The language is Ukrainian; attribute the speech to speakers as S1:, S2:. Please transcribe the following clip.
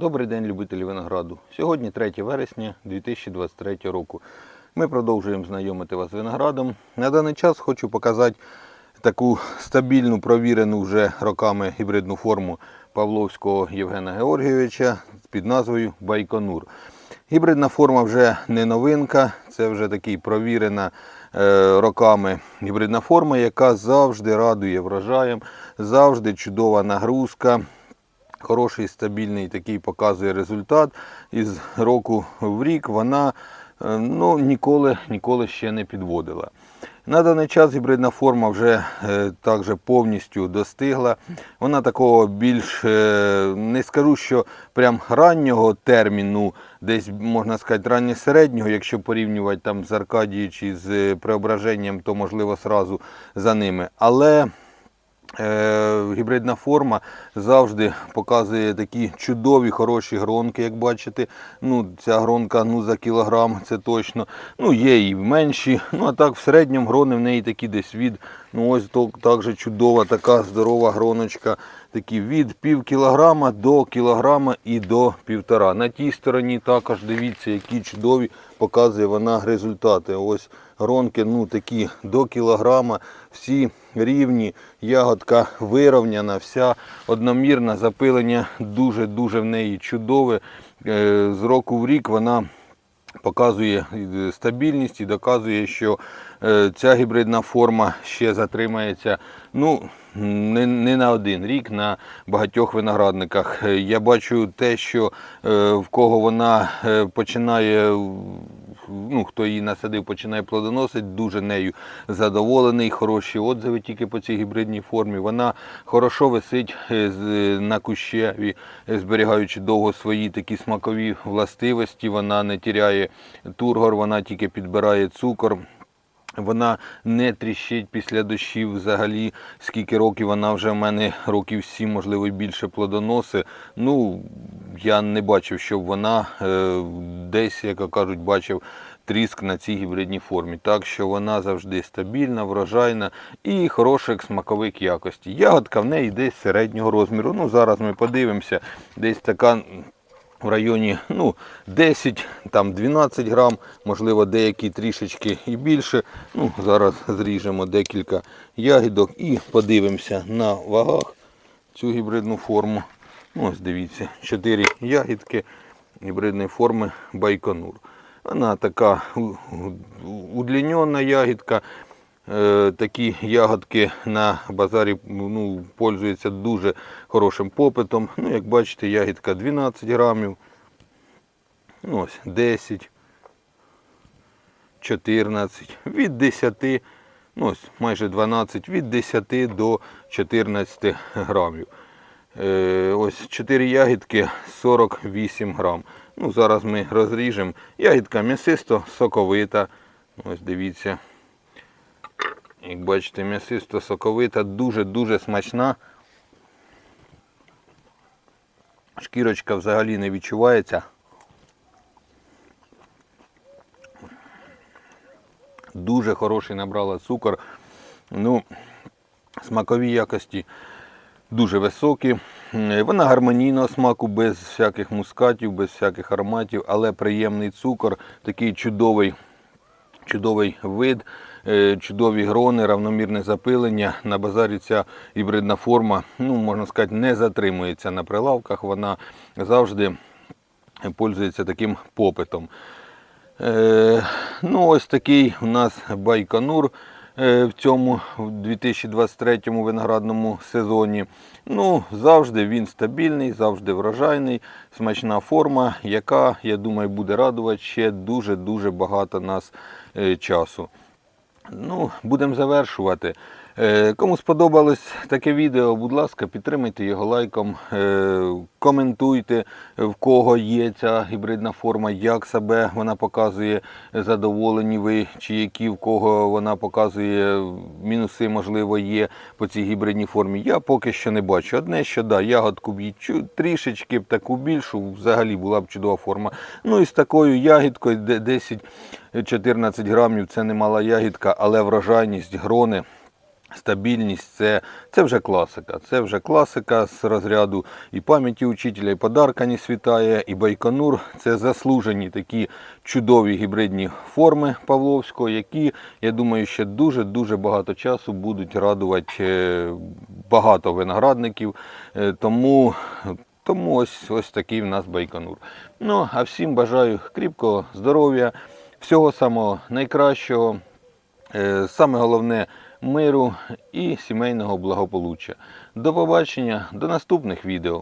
S1: Добрий день, любителі винограду. Сьогодні 3 вересня 2023 року. Ми продовжуємо знайомити вас з виноградом. На даний час хочу показати таку стабільну, провірену вже роками гібридну форму Павловського Євгена Георгійовича під назвою Байконур. Гібридна форма вже не новинка, це вже такий провірена е, роками гібридна форма, яка завжди радує врожаєм, завжди чудова нагрузка. Хороший стабільний такий показує результат. Із року в рік вона е, ну, ніколи, ніколи ще не підводила. На даний час гібридна форма вже е, також повністю достигла. Вона такого більш е, не скажу, що прям раннього терміну, десь можна сказати ранньо-середнього, якщо порівнювати там з Аркадією чи з е, преображенням, то можливо сразу за ними. Але гібридна форма завжди показує такі чудові, хороші гронки, як бачите. Ну, Ця гронка ну, за кілограм, це точно. Ну, Є і менші. Ну, а так в середньому грони в неї такі десь від. Ну, ось то, також чудова така здорова гроночка. Такі від пів кілограма до кілограма і до півтора. На тій стороні також дивіться, які чудові показує вона результати. Ось гронки ну, такі до кілограма, всі рівні, ягодка вирівняна, вся одномірна, запилення дуже-дуже в неї чудове. Е, З року в рік вона показує стабільність і доказує, що е, ця гібридна форма ще затримається ну, не, не на один рік на багатьох виноградниках. Е, Я бачу те, що в кого вона починає, ну, хто її насадив, починає плодоносити, дуже нею задоволений, хороші отзиви тільки по цій гібридній формі. Вона хорошо висить е, на кущеві, е, зберігаючи довго свої такі смакові властивості. Вона не тіряє тургор, вона тільки підбирає цукор. Вона не тріщить після дощів взагалі. Скільки років вона вже в мене років сім, можливо, більше плодоноси. Ну, я не бачив, щоб вона е, десь, як кажуть, бачив тріск на цій гібридній формі. Так що вона завжди стабільна, врожайна і хороших смакових якості. Ягодка в неї десь середнього розміру. Ну, зараз ми подивимося, десь така в районі ну, 10-12 грам, можливо, деякі трішечки і більше. Ну, зараз зріжемо декілька ягідок і подивимося на вагах цю гібридну форму. Ось дивіться, 4 ягідки гібридної форми Байконур. Вона така удлінена ягідка. Е, Такі ягодки на базарі ну, пользуються дуже хорошим попитом. Ну, як бачите, ягідка 12 грамів. Ну, ось 10, 14, від 10, ну ось майже 12, від 10 до 14 грамів. Е, ось 4 ягідки 48 грам. Ну, зараз ми розріжемо. Ягідка м'ясисто, соковита. Ось дивіться. Як бачите, м'ясисто соковита, дуже-дуже смачна. Шкірочка взагалі не відчувається. Дуже хороший набрала цукор. Ну, смакові якості дуже високі. Вона гармонійного смаку, без всяких мускатів, без всяких ароматів, але приємний цукор, такий чудовий чудовий вид, е, чудові грони, равномірне запилення. На базарі ця гібридна форма, ну, можна сказати, не затримується на прилавках. Вона завжди пользується таким попитом. Е, ну, ось такий у нас Байконур в цьому 2023 виноградному сезоні. Ну, завжди він стабільний, завжди врожайний, смачна форма, яка, я думаю, буде радувати ще дуже-дуже багато нас е, часу. Ну, будемо завершувати. Е, Кому сподобалось таке відео, будь ласка, підтримайте його лайком, е, коментуйте, в кого є ця гібридна форма, як себе вона показує, задоволені ви, чи які в кого вона показує мінуси, можливо, є по цій гібридній формі. Я поки що не бачу. Одне, що да, ягодку б трішечки б таку більшу, взагалі була б чудова форма. Ну і з такою ягідкою, де 10-14 грамів, це немала ягідка, але врожайність, грони стабільність це, це вже класика. Це вже класика з розряду і пам'яті учителя, і подарка не світає, і Байконур. Це заслужені такі чудові гібридні форми Павловського, які, я думаю, ще дуже-дуже багато часу будуть радувати е, багато виноградників. Е, Тому, тому ось, ось такий в нас Байконур. Ну, а всім бажаю кріпкого здоров'я, всього самого найкращого. Е, Саме головне миру і сімейного благополуччя. До побачення, до наступних відео.